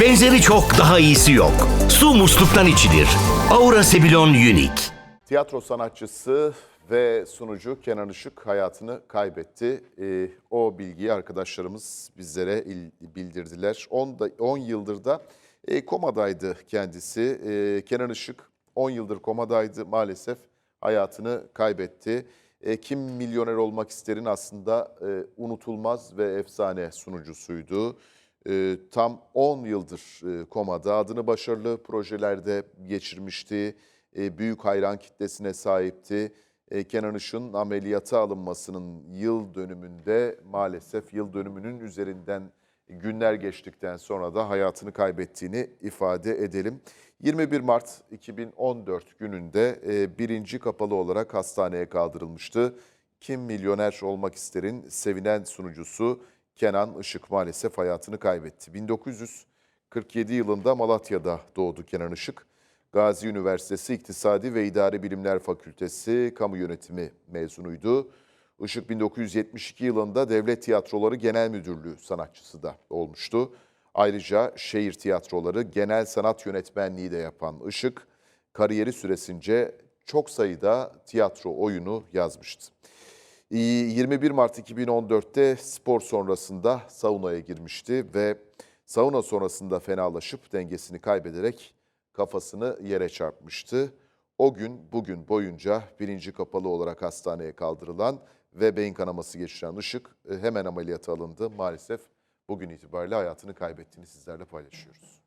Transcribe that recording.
Benzeri çok daha iyisi yok. Su musluktan içilir. Aura Sebilon Unique. Tiyatro sanatçısı ve sunucu Kenan Işık hayatını kaybetti. Ee, o bilgiyi arkadaşlarımız bizlere il- bildirdiler. 10 da 10 yıldır da e, komadaydı kendisi. Ee, Kenan Işık 10 yıldır komadaydı maalesef hayatını kaybetti. E, Kim Milyoner Olmak ister'in aslında e, unutulmaz ve efsane sunucusuydu. E, tam 10 yıldır e, komada adını başarılı projelerde geçirmişti. E, büyük hayran kitlesine sahipti. E, Kenan Işık'ın ameliyata alınmasının yıl dönümünde maalesef yıl dönümünün üzerinden günler geçtikten sonra da hayatını kaybettiğini ifade edelim. 21 Mart 2014 gününde e, birinci kapalı olarak hastaneye kaldırılmıştı. Kim Milyoner Olmak ister'in sevinen sunucusu Kenan Işık maalesef hayatını kaybetti. 1947 yılında Malatya'da doğdu Kenan Işık. Gazi Üniversitesi İktisadi ve İdari Bilimler Fakültesi Kamu Yönetimi mezunuydu. Işık 1972 yılında Devlet Tiyatroları Genel Müdürlüğü sanatçısı da olmuştu. Ayrıca şehir tiyatroları genel sanat yönetmenliği de yapan Işık, kariyeri süresince çok sayıda tiyatro oyunu yazmıştı. 21 Mart 2014'te spor sonrasında saunaya girmişti ve sauna sonrasında fenalaşıp dengesini kaybederek kafasını yere çarpmıştı. O gün bugün boyunca birinci kapalı olarak hastaneye kaldırılan ve beyin kanaması geçiren Işık e, hemen ameliyata alındı. Maalesef bugün itibariyle hayatını kaybettiğini sizlerle paylaşıyoruz.